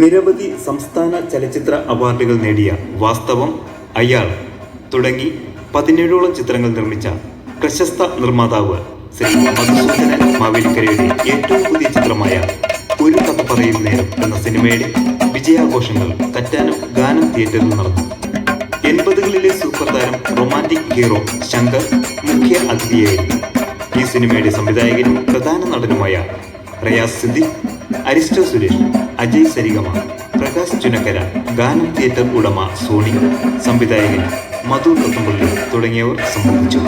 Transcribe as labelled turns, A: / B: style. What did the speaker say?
A: നിരവധി സംസ്ഥാന ചലച്ചിത്ര അവാർഡുകൾ നേടിയ വാസ്തവം അയാൾ തുടങ്ങി പതിനേഴോളം ചിത്രങ്ങൾ നിർമ്മിച്ച പ്രശസ്ത നിർമ്മാതാവ് ശ്രീ മാവേലിക്കരയുടെ ഏറ്റവും പുതിയ ചിത്രമായ ഒരു കഥ പറയും നേരം എന്ന സിനിമയുടെ വിജയാഘോഷങ്ങൾ കറ്റാനം ഗാനം തിയേറ്ററിൽ നടന്നു. എൺപതുകളിലെ സൂപ്പർ താരം റൊമാന്റിക് ഹീറോ ശങ്കർ മുഖ്യ അതിഥിയായിരുന്നു. ഈ സിനിമയുടെ സംവിധായകനും പ്രധാന നടനുമായ റയാസ് സിദ്ദിഖ് അരിസ്റ്റോ സുരേഷ് അജയ് സരിഗമ പ്രകാശ് ചുനക്കര ഗാനം തിയേറ്റർ ഉടമ സോണി സംവിധായകൻ മധു തത്തുമ്പള്ളി തുടങ്ങിയവർ സംബന്ധിച്ചു.